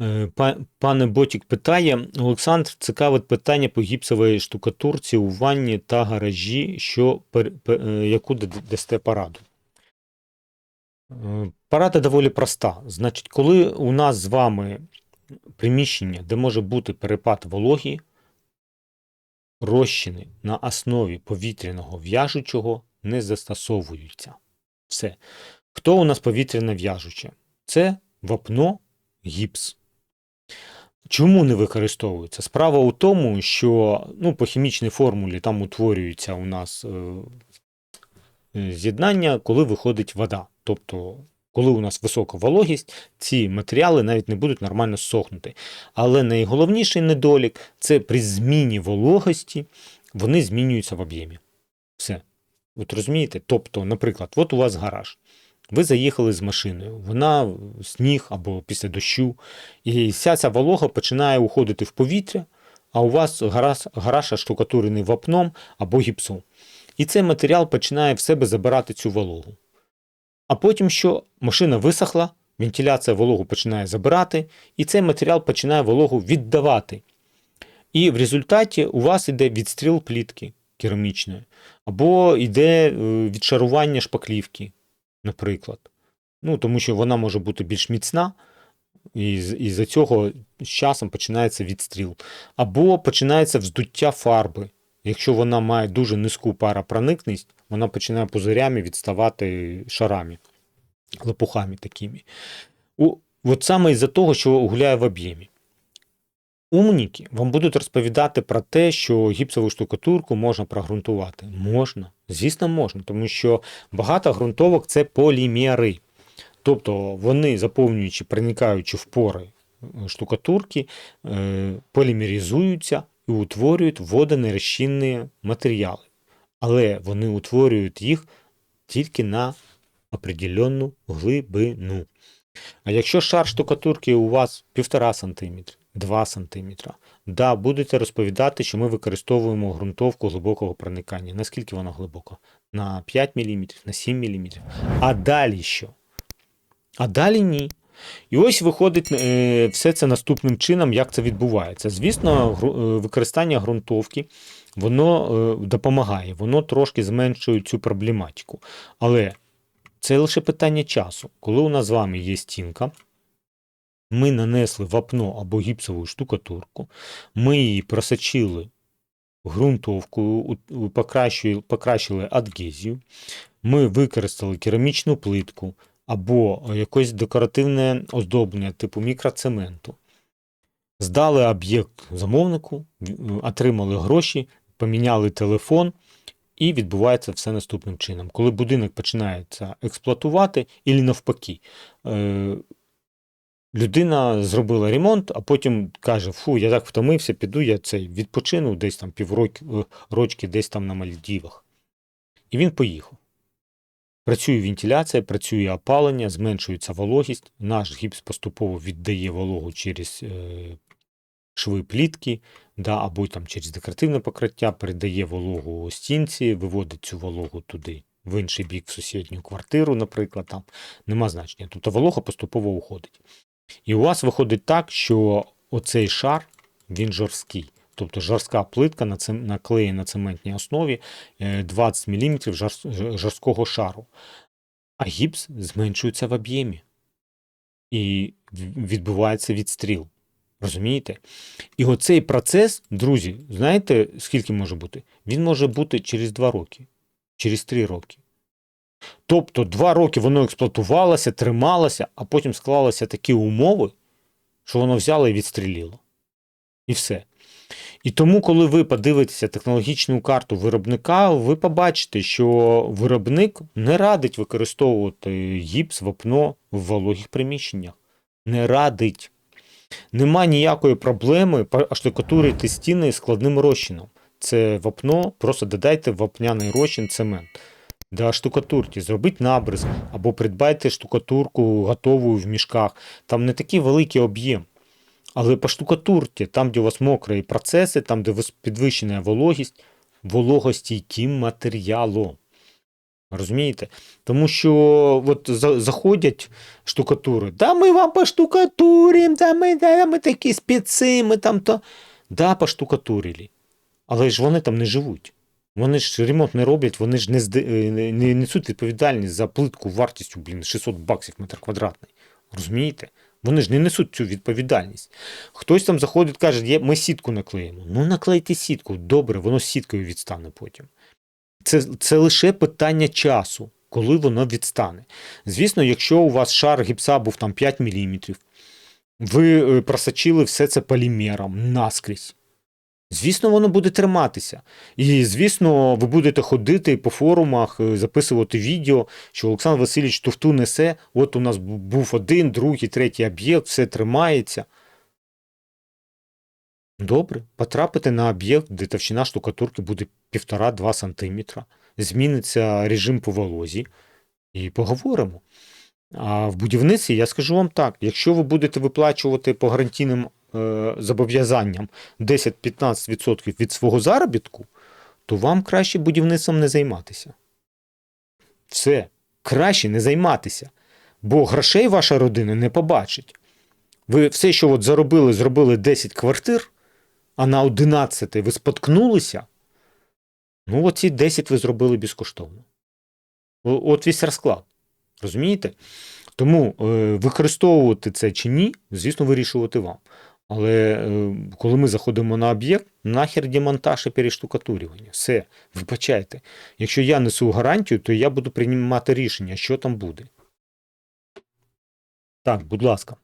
Е, па- Пане Ботік питає, Олександр, цікавить питання по гіпсовій штукатурці у ванні та гаражі, що пер- пе- е, яку дасте пораду. Е, Порада доволі проста. Значить, коли у нас з вами приміщення, де може бути перепад вологі, розчини на основі повітряного в'яжучого не застосовуються. Все. Хто у нас повітряне в'яжуче? Це вапно, гіпс. Чому не використовується? Справа у тому, що ну, по хімічній формулі там утворюється у нас е, з'єднання, коли виходить вода. Тобто, коли у нас висока вологість, ці матеріали навіть не будуть нормально сохнути. Але найголовніший недолік це при зміні вологості вони змінюються в об'ємі. Все. От розумієте? Тобто, наприклад, от у вас гараж. Ви заїхали з машиною, вона сніг або після дощу, і вся ця волога починає уходити в повітря, а у вас гараж, штукатурений вапном або гіпсом. І цей матеріал починає в себе забирати цю вологу. А потім що? Машина висохла, вентиляція вологу починає забирати, і цей матеріал починає вологу віддавати. І в результаті у вас йде відстріл плітки керамічної, або йде е, відшарування шпаклівки, наприклад. Ну, тому що вона може бути більш міцна, і і за цього з часом починається відстріл. Або починається вздуття фарби. Якщо вона має дуже низьку паропроникність, вона починає пузирями відставати шарами, лопухами такими. От саме із-за того, що гуляє в об'ємі. Умніки вам будуть розповідати про те, що гіпсову штукатурку можна прогрунтувати. Можна, звісно, можна, тому що багато ґрунтовок це полімери. Тобто вони, заповнюючи, проникаючи в пори е, штукатурки, е, полімеризуються і утворюють водонерозчинні матеріали. Але вони утворюють їх тільки на определенну глибину. А якщо шар штукатурки у вас 1,5 см, 2 см, да, будете розповідати, що ми використовуємо ґрунтовку глибокого проникання. Наскільки вона глибока? На 5 мм, на 7 мм. А далі що? А далі ні. І ось виходить е, все це наступним чином, як це відбувається. Звісно, е, використання ґрунтовки воно е, допомагає, воно трошки зменшує цю проблематику. Але це лише питання часу. Коли у нас з вами є стінка, ми нанесли вапно або гіпсову штукатурку, ми її просочили ґрунтовкою, покращили, адгезію, ми використали керамічну плитку або якесь декоративне оздоблення типу мікроцементу. Здали об'єкт замовнику, отримали гроші, поміняли телефон, і відбувається все наступним чином. Коли будинок починається експлуатувати, і навпаки, е, людина зробила ремонт, а потім каже: Фу, я так втомився, піду, я цей відпочину десь там півроки рочки, десь там на Мальдівах. І він поїхав. Працює вентиляція, працює опалення, зменшується вологість. Наш гіпс поступово віддає вологу через е, шви плітки, да, або там через декоративне покриття, передає вологу стінці, виводить цю вологу туди, в інший бік, в сусідню квартиру, наприклад, там нема значення. Тобто волога поступово уходить. І у вас виходить так, що оцей шар він жорсткий. Тобто жорстка плитка на цем- наклеєна на цементній основі е, 20 мм жорсткого шару. А гіпс зменшується в об'ємі. І відбувається відстріл. Розумієте? І оцей процес, друзі, знаєте, скільки може бути? Він може бути через 2 роки, через 3 роки. Тобто 2 роки воно експлуатувалося, трималося, а потім склалися такі умови, що воно взяло і відстріліло. І все. І тому, коли ви подивитеся технологічну карту виробника, ви побачите, що виробник не радить використовувати гіпс, вапно в вологих приміщеннях. Не радить. Нема ніякої проблеми штукатурити стіни складним розчином. Це вапно, просто додайте вапняний розчин цемент. До штукатурки, зробіть набризк або придбайте штукатурку готову в мішках. Там не такий великий об'єм. Але по штукатурці, там, де у вас мокрі процеси, там, де вис- підвищена вологість, вологостійким матеріалом. Розумієте? Тому що от заходять штукатури. Да, ми вам поштукатуримо, да, ми, да, ми такі спеці, ми там то. Да, поштукатурили. Але ж вони там не живуть. Вони ж ремонт не роблять, вони ж не, зде- е, не, не несуть відповідальність за плитку вартістю, блін, 600 баксів метр квадратний. Розумієте? Вони ж не несуть цю відповідальність. Хтось там заходить, каже, «Є- ми сітку наклеїмо. Ну, наклейте сітку, добре, воно сіткою відстане потім. Це, це лише питання часу, коли воно відстане. Звісно, якщо у вас шар гіпса був там 5 мм, ви е, просочили все це полімером наскрізь. Звісно, воно буде триматися. І, звісно, ви будете ходити по форумах, е, записувати відео, що Олександр Васильович туфту несе. От у нас був один, другий, третій об'єкт, все тримається. Добре, потрапите на об'єкт, де товщина штукатурки буде 1,5-2 см, зміниться режим по волозі, і поговоримо. А в будівництві я скажу вам так: якщо ви будете виплачувати по гарантійним е, зобов'язанням 10-15% від свого заробітку, то вам краще будівництвом не займатися. Все, краще не займатися, бо грошей ваша родина не побачить. Ви все, що от заробили, зробили 10 квартир, а на 11 ви споткнулися, ну оці 10 ви зробили безкоштовно. От весь розклад. Розумієте? Тому е, використовувати це чи ні, звісно, вирішувати вам. Але е, коли ми заходимо на об'єкт, нахер демонтаж і перештукатурювання. Все, вибачайте. Якщо я несу гарантію, то я буду приймати рішення, що там буде. Так, будь ласка.